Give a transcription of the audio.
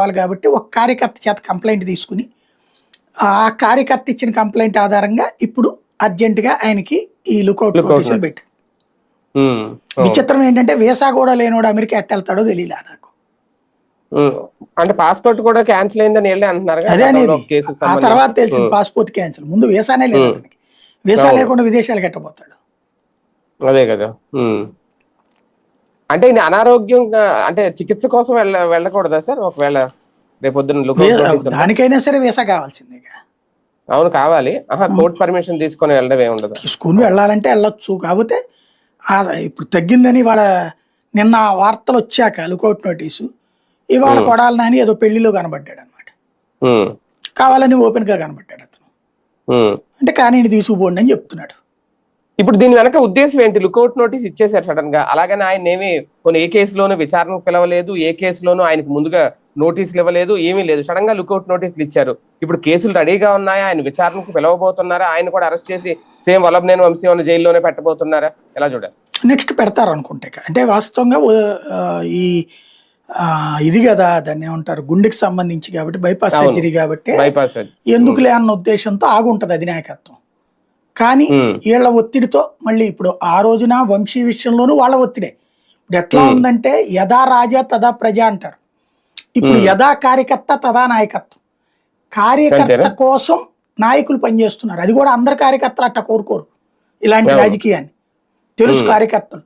కావాలి కాబట్టి ఒక కార్యకర్త చేత కంప్లైంట్ తీసుకుని ఆ కార్యకర్త ఇచ్చిన కంప్లైంట్ ఆధారంగా ఇప్పుడు అర్జెంటుగా ఆయనకి ఈ లుకౌట్ నోటీసులు notice. పెట్టి ఉమ్, అవును. విచిత్రం ఏంటంటే వీసా కూడా లేనోడు అమెరికా ఎట్టెళ్తాడో తెలియలే నాకు అంటే పాస్పోర్ట్ కూడా క్యాన్సిల్ అయిందని వెళ్ళి అంటున్నారు అదే అనేది ఆ. తర్వాత తెలిసింది పాస్పోర్ట్ క్యాన్సిల్ ముందు వీసానే లేదు. అతనికి వీసా. లేకుండా విదేశాలకు ఎట్టబోతాడు అదే కదా. అంటే ఇది అనారోగ్యంగా అంటే చికిత్స కోసం వెళ్ళ వెళ్ళకూడదా సార్? ఒకవేళ రేపొద్దున? దానికైనా సరే వీసా కావాల్సిందే అవును కావాలి. కోర్ట్ పర్మిషన్ తీసుకొని వెళ్ళడం ఏముండదు తీసుకుని వెళ్ళాలంటే వెళ్ళొచ్చు. కాకపోతే ఇప్పుడు తగ్గిందని వాళ్ళ నిన్న వార్తలు వచ్చాక లుకౌట్ నోటీసు. ఇవాళ Hmm. కొడాలని ఏదో పెళ్ళిలో కనబడ్డాడు అనమాట కావాలని ఓపెన్గా కనబడ్డాడు అతను. అంటే కానీ తీసుకుపోండి అని చెప్తున్నాడు. ఇప్పుడు దీని వెనక ఉద్దేశం ఏంటి? లుకౌట్ నోటీస్ ఇచ్చేసారు సడన్గా. అలాగని ఆయన ఏమి కొన్ని ఏ కేసులోనూ విచారణకు పిలవలేదు ఏ కేసులోనూ ఆయనకు ముందుగా నోటీసులు ఇవ్వలేదు ఏమీ లేదు. సడన్గా లుకౌట్ నోటీసులు ఇచ్చారు. ఇప్పుడు కేసులు రెడీగా ఉన్నాయా? ఆయన విచారణకు పిలవబోతున్నారా? ఆయన కూడా అరెస్ట్ చేసి సేమ్ వల్లభనేని వంశీ ఉన్న జైల్లోనే పెట్టబోతున్నారా? ఎలా చూడాలి? నెక్స్ట్ పెడతారు అనుకుంటే. అంటే వాస్తవంగా ఈ ఇది కదా దాన్ని ఏమంటారు గుండెకి సంబంధించి కాబట్టి బైపాస్. సర్జరీ కాబట్టి. ఎందుకులే అన్న ఉద్దేశంతో ఆగుంటది అధినాయకత్వం. కానీ. వీళ్ళ ఒత్తిడితో మళ్ళీ ఇప్పుడు ఆ రోజున వంశీ విషయంలోనూ వాళ్ళ ఒత్తిడే ఇప్పుడు ఎట్లా. ఉందంటే యథా రాజా తదా ప్రజ అంటారు ఇప్పుడు. యథా కార్యకర్త తదా నాయకత్వం కార్యకర్త? కోసం నాయకులు పనిచేస్తున్నారు అది కూడా అందరు కార్యకర్తలు అట్ట కోరుకోరు ఇలాంటి. రాజకీయాన్ని తెలుసు. కార్యకర్తలు